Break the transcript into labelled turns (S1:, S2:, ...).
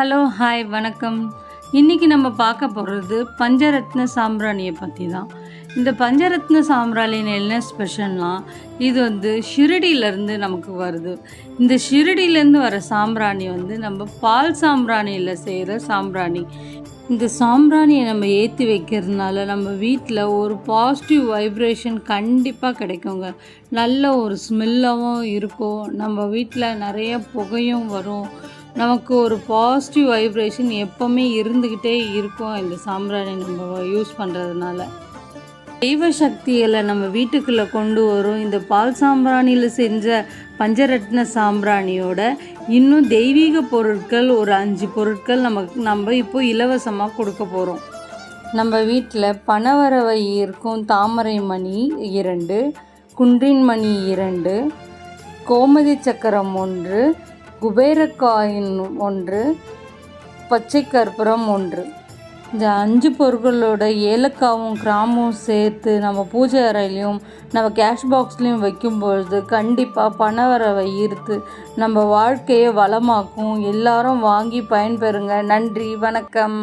S1: Hello hi வணக்கம். இன்றைக்கி நம்ம பார்க்க போகிறது பஞ்சரத்ன சாம்பிராணியை பற்றி தான் இந்த பஞ்சரத்ன சாம்பிராணின்னு என்ன ஸ்பெஷல்னால் இது வந்து ஷிரடியிலேருந்து நமக்கு வருது. இந்த ஷிரடியிலேருந்து வர சாம்பிராணி வந்து நம்ம பால் சாம்பிராணியில் செய்கிற சாம்பிராணி. இந்த சாம்பிராணியை நம்ம ஏற்றி வைக்கிறதுனால நம்ம வீட்டில் ஒரு பாசிட்டிவ் வைப்ரேஷன் கண்டிப்பாக கிடைக்குங்க. நல்ல ஒரு ஸ்மெல்லாகவும் இருக்கும். நம்ம வீட்டில் நிறைய புகையும் வரும். நமக்கு ஒரு பாசிட்டிவ் வைப்ரேஷன் எப்போவுமே இருந்துக்கிட்டே இருக்கும் இந்த சாம்பிராணி நம்ம யூஸ் பண்ணுறதுனால தெய்வ சக்திகளை நம்ம வீட்டுக்குள்ளே கொண்டு வரும். இந்த பால் சாம்பிராணியில் செஞ்ச பஞ்சரத்ன சாம்பிராணியோட இன்னும் தெய்வீக பொருட்கள் ஒரு அஞ்சு பொருட்கள் நமக்கு நம்ம இப்போ இலவசமாக கொடுக்க போகிறோம் நம்ம வீட்டில் பணவரவை இருக்கும் தாமரை மணி இரண்டு குன்றின் மணி இரண்டு கோமதி சக்கரம் ஒன்று குபேரக்காயின் ஒன்று பச்சை கற்பூரம் ஒன்று. இந்த அஞ்சு பொருட்களோட ஏலக்காவும் கிராமும் சேர்த்து நம்ம பூஜை அறையிலையும் நம்ம கேஷ் பாக்ஸ்லேயும் வைக்கும்பொழுது கண்டிப்பாக பணவரவை ஈர்த்து நம்ம வாழ்க்கையை வளமாக்கும். எல்லாரும் வாங்கி பயன்பெறுங்க. நன்றி வணக்கம்.